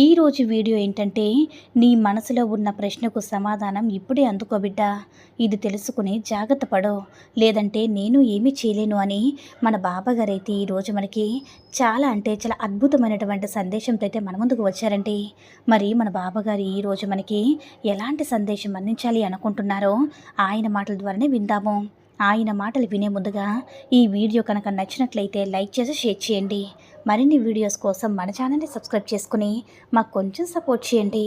ఈరోజు వీడియో ఏంటంటే నీ మనసులో ఉన్న ప్రశ్నకు సమాధానం ఇప్పుడే అందుకో బిడ్డ. ఇది తెలుసుకుని జాగ్రత్త పడో. లేదంటే నేను ఏమీ చేయలేను అని మన బాబాగారైతే ఈరోజు మనకి చాలా అంటే చాలా అద్భుతమైనటువంటి సందేశంతో అయితే మన ముందుకు వచ్చారండి మరి మన బాబాగారు ఈరోజు మనకి ఎలాంటి సందేశం అందించాలి అనుకుంటున్నారో ఆయన మాటల ద్వారానే విందాము. ఆయన మాటలు వినే ముందుగా ఈ వీడియో కనుక నచ్చినట్లయితే లైక్ చేసి షేర్ చేయండి. మరిన్ని వీడియోస్ కోసం మన ఛానల్ని సబ్స్క్రైబ్ చేసుకుని మాకు కొంచెం సపోర్ట్ చేయండి.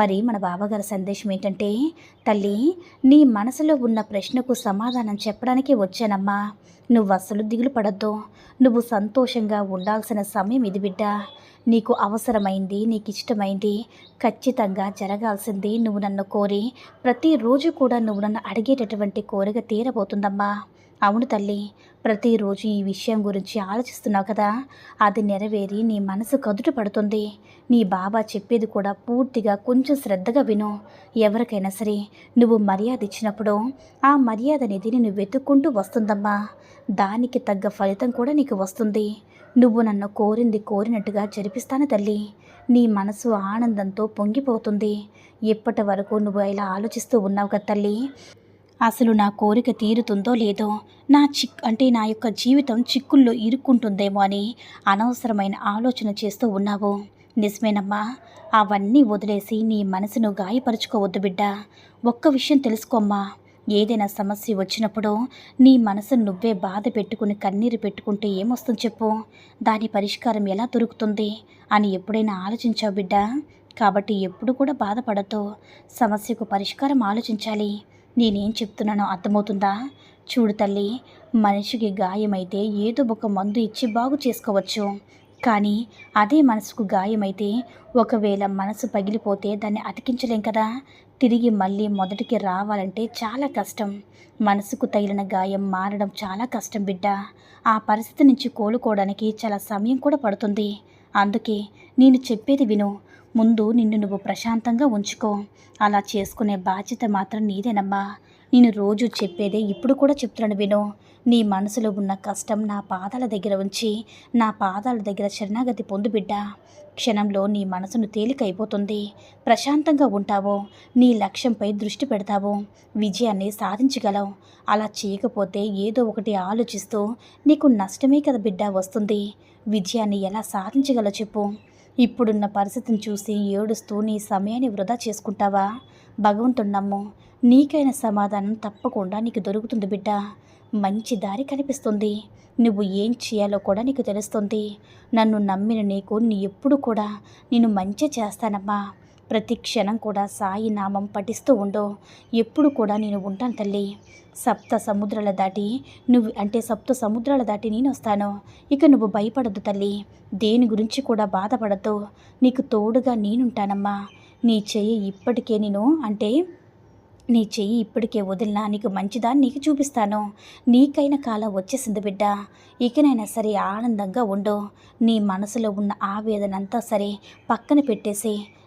మరి మన బాబాగారి సందేశం ఏంటంటే తల్లి నీ మనసులో ఉన్న ప్రశ్నకు సమాధానం చెప్పడానికి వచ్చానమ్మా. నువ్వు అస్సలు దిగులు పడద్దు. నువ్వు సంతోషంగా ఉండాల్సిన సమయం ఇది బిడ్డ. నీకు అవసరమైంది నీకు ఇష్టమైంది ఖచ్చితంగా జరగాల్సింది నువ్వు నన్ను కోరి ప్రతిరోజు కూడా నువ్వు నన్ను అడిగేటటువంటి కోరిక తీరబోతుందమ్మా. అవును తల్లి ప్రతిరోజు ఈ విషయం గురించి ఆలోచిస్తున్నావు కదా? అది నెరవేరి నీ మనసు కదుట పడుతుంది. నీ బాబా చెప్పేది కూడా పూర్తిగా కొంచెం శ్రద్ధగా విను. ఎవరికైనా సరే నువ్వు మర్యాద ఇచ్చినప్పుడు ఆ మర్యాద అనేది నేను వెతుక్కుంటూ వస్తుందమ్మా. దానికి తగ్గ ఫలితం కూడా నీకు వస్తుంది. నువ్వు నన్ను కోరింది కోరినట్టుగా జరిపిస్తాను తల్లి. నీ మనసు ఆనందంతో పొంగిపోతుంది. ఎప్పటి వరకు నువ్వు ఇలా ఆలోచిస్తూ ఉన్నావు కదా తల్లి? అసలు నా కోరిక తీరుతుందో లేదో నా చిక్ అంటే నా యొక్క జీవితం చిక్కుల్లో ఇరుక్కుంటుందేమో అని అనవసరమైన ఆలోచన చేస్తూ ఉన్నావు. నిజమేనమ్మా. అవన్నీ వదిలేసి నీ మనసును గాయపరుచుకోవద్దు బిడ్డ. ఒక్క విషయం తెలుసుకోమ్మా. ఏదైనా సమస్య వచ్చినప్పుడు నీ మనసును నువ్వే బాధ పెట్టుకుని కన్నీరు పెట్టుకుంటే ఏమొస్తుంది చెప్పు. దాని పరిష్కారం ఎలా దొరుకుతుంది అని ఎప్పుడైనా ఆలోచించావు బిడ్డ? కాబట్టి ఎప్పుడు కూడా బాధపడతో సమస్యకు పరిష్కారం ఆలోచించాలి. నేనేం చెప్తున్నానో అర్థమవుతుందా? చూడు తల్లి మనిషికి గాయమైతే ఏదో ఒక మందు ఇచ్చి బాగు చేసుకోవచ్చు. కానీ అదే మనసుకు గాయమైతే ఒకవేళ మనసు పగిలిపోతే దాన్ని అతికించలేం కదా? తిరిగి మళ్ళీ మొదటికి రావాలంటే చాలా కష్టం. మనసుకు తగిలిన గాయం మారడం చాలా కష్టం బిడ్డ. ఆ పరిస్థితి నుంచి కోలుకోవడానికి చాలా సమయం కూడా పడుతుంది. అందుకే నేను చెప్పేది విను. ముందు నిన్ను నువ్వు ప్రశాంతంగా ఉంచుకో. అలా చేసుకునే బాధ్యత మాత్రం నీదేనమ్మా. నేను రోజు చెప్పేదే ఇప్పుడు కూడా చెప్తున్నాను విను. నీ మనసులో ఉన్న కష్టం నా పాదాల దగ్గర ఉంచి నా పాదాల దగ్గర శరణాగతి పొందు బిడ్డ. క్షణంలో నీ మనసును తేలికైపోతుంది. ప్రశాంతంగా ఉంటావు. నీ లక్ష్యంపై దృష్టి పెడతావు. విజయాన్ని సాధించగలవు. అలా చేయకపోతే ఏదో ఒకటి ఆలోచిస్తూ నీకు నష్టమే కదా బిడ్డ వస్తుంది. విజయాన్ని ఎలా సాధించగలవు చెప్పు. ఇప్పుడున్న పరిస్థితిని చూసి ఏడుస్తూ నీ సమయాన్ని వృధా చేసుకుంటావా? భగవంతుడు నమ్ము నీకైన సమాధానం తప్పకుండా నీకు దొరుకుతుంది బిడ్డ. మంచి దారి కనిపిస్తుంది. నువ్వు ఏం చేయాలో కూడా నీకు తెలుస్తుంది. నన్ను నమ్మిన నీకు నీ ఎప్పుడు కూడా నేను మంచి చేస్తానమ్మా. ప్రతి క్షణం కూడా సాయి నామం పఠిస్తూ ఉండో. ఎప్పుడు కూడా నేను ఉంటాను తల్లి. సప్త సముద్రాల దాటి నువ్వు అంటే సప్త సముద్రాల దాటి నేను వస్తాను. ఇక నువ్వు భయపడద్దు తల్లి. దేని గురించి కూడా బాధపడద్దు. నీకు తోడుగా నేనుంటానమ్మా. నీ చెయ్యి ఇప్పటికే నేను అంటే నీ చెయ్యి ఇప్పటికే వదిలినా నీకు మంచిదాన్ని నీకు చూపిస్తాను. నీకైన కాలం వచ్చేసింది బిడ్డ. ఇకనైనా సరే ఆనందంగా ఉండు. నీ మనసులో ఉన్న ఆవేదనంతా సరే పక్కన పెట్టేసి